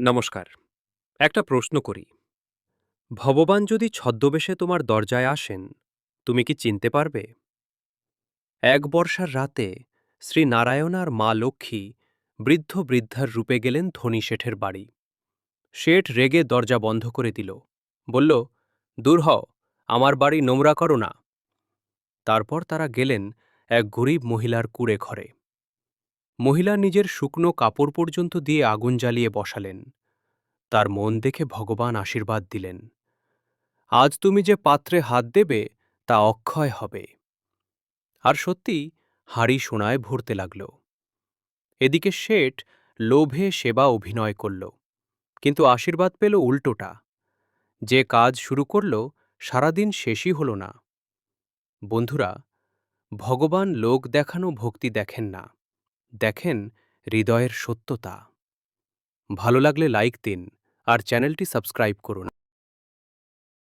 নমস্কার। একটা প্রশ্ন করি। ভগবান যদি ছদ্মবেশে তোমার দরজায় আসেন, তুমি কি চিনতে পারবে? এক বর্ষার রাতে শ্রী নারায়ণ আর মা লক্ষ্মী বৃদ্ধ বৃদ্ধার রূপে গেলেন ধনী শেঠের বাড়ি। শেঠ রেগে দরজা বন্ধ করে দিল। বলল, দূর হও, আমার বাড়ি নোংরা করো না। তারপর তারা গেলেন এক গরিব মহিলার কুড়ে ঘরে। মহিলা নিজের শুকনো কাপড় পর্যন্ত দিয়ে আগুন জ্বালিয়ে বসালেন। তার মন দেখে ভগবান আশীর্বাদ দিলেন। আজ তুমি যে পাত্রে হাত দেবে, তা অক্ষয় হবে। আর সত্যি হাড়ি সোনায় ভরতে লাগল। এদিকে শেঠ লোভে সেবা অভিনয় করল, কিন্তু আশীর্বাদ পেল উল্টোটা। যে কাজ শুরু করল, সারাদিন শেষই হল না। বন্ধুরা, ভগবান লোক দেখানো ভক্তি দেখেন না। দেখেন হৃদয়ের সত্যতা। ভালো লাগলে লাইক দিন আর চ্যানেলটি সাবস্ক্রাইব করুন।